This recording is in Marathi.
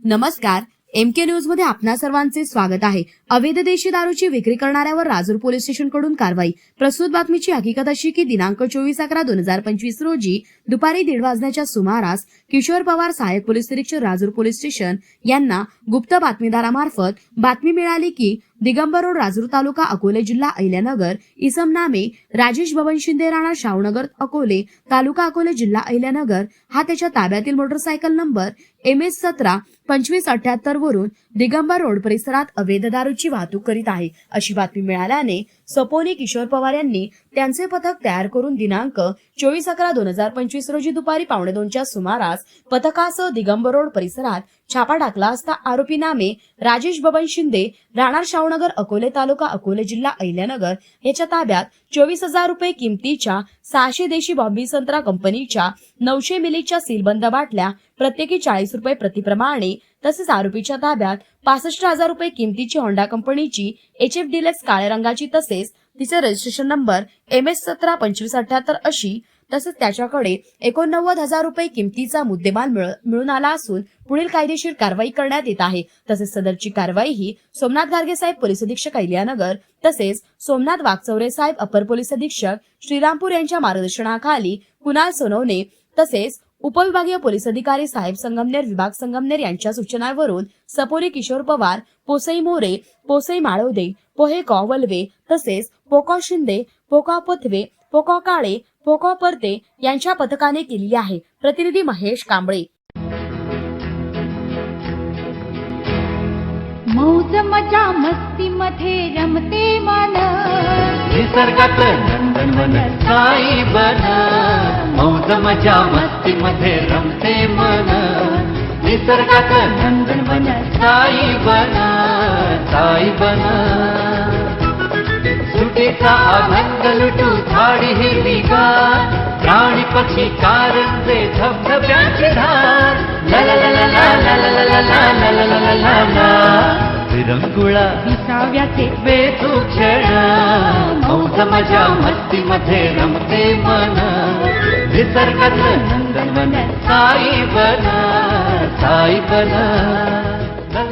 नमस्कार एम के न्यूजमध्ये आपणा सर्वांचे स्वागत आहे. अवैध देशी दारूची विक्री करणाऱ्यावर राजूर पोलीस स्टेशनकडून कारवाई. प्रस्तुत बातमीची हकीकत अशी की दिनांक चोवीस अकरा दोन हजार पंचवीस रोजी दुपारी दीड वाजण्याच्या सुमारास किशोर पवार सहाय्यक पोलीस निरीक्षक राजूर पोलीस स्टेशन यांना गुप्त बातमीदारामार्फत बातमी मिळाली की दिगंबर रोड राजूर तालुका अकोले जिल्हा अहिल्यानगर इसम नामे राजेश भवन शिंदे राणा शावनगर अकोले तालुका अकोले जिल्हा अहिल्यानगर. हा त्याच्या ताब्यातील मोटरसायकल नंबर एम एस सतरा पंचवीस अठ्याहत्तर वरून दिगंबर रोड परिसरात अवैध दारूची वाहतूक करीत आहे. अशी बातमी मिळाल्याने सपोनी किशोर पवार यांनी त्यांचे पथक तयार करून दिनांक चोवीस अकरा दोन हजार पंचवीस रोजी दुपारी पावणे दोनच्या सुमारास पथकासह दिगंबर रोड परिसरात छापा टाकला असता आरोपी नामे राजेश बबन शिंदे राहणार शाहूनगर अकोले तालुका अकोले जिल्हा अहिल्यानगर याच्या ताब्यात चोवीस हजार रुपये किमतीच्या सहाशे देशी बॉम्बी संत्रा कंपनीच्या नऊशे मिलीच्या सीलबंद बाटल्या प्रत्येकी चाळीस रुपये प्रतिप्रमाणे तसेच आरोपीच्या ताब्यात पासष्ट हजार रुपये किमतीची होंडा कंपनीची एच एफ डिलेक्स काळ्या रंगाची तसेच तिचे रजिस्ट्रेशन नंबर एम एस सतरा पंचवीस अठ्याहत्तर अशी तसेच त्याच्याकडे एकोणनव्वद हजार रुपये किमतीचा मुद्देमाल मिळ- मिळून आला असून पुढील कायदेशीर कारवाई करण्यात येत आहे. तसेच सदरची कारवाई ही सोमनाथ गार्गे साहेब पोलीस अधीक्षक अहिल्यानगर तसेच सोमनाथ वागचौरे साहेब अपर पोलीस अधीक्षक श्रीरामपूर यांच्या मार्गदर्शनाखाली कुणाल सोनवणे तसेच उपविभागीय पोलीस अधिकारी साहेब संगमनेर विभाग संगमनेर यांच्या सूचनावरून सपोरी किशोर पवार पोसई मोरे पोसई माळवदे पोहे वलवे तसेच पोका शिंदे पोका पथवे पोकॉ काळे पोकॉ परते यांच्या पथकाने केली आहे. प्रतिनिधी महेश कांबळे. मौज मजा मस्ती मध्ये रमते मन. निसर्गात नंदनवन साई बन? मौज मजा मस्ती मध्ये रमते मन. निसर्गात नंदनवन साई बन? साई बन? सुटेचा आनंद लुटू झाडी हिरवी गार प्राणी पक्षी कारंजे धबधब्याची धार ला ला ला ला ला ला ला ला ला ला ला ला ला ला ला विरंगुळा विसाव्याचे बेतू क्षण मौज मजा मस्ती मध्ये रमते मन निसर्गात नंदनवन साई बन साई बन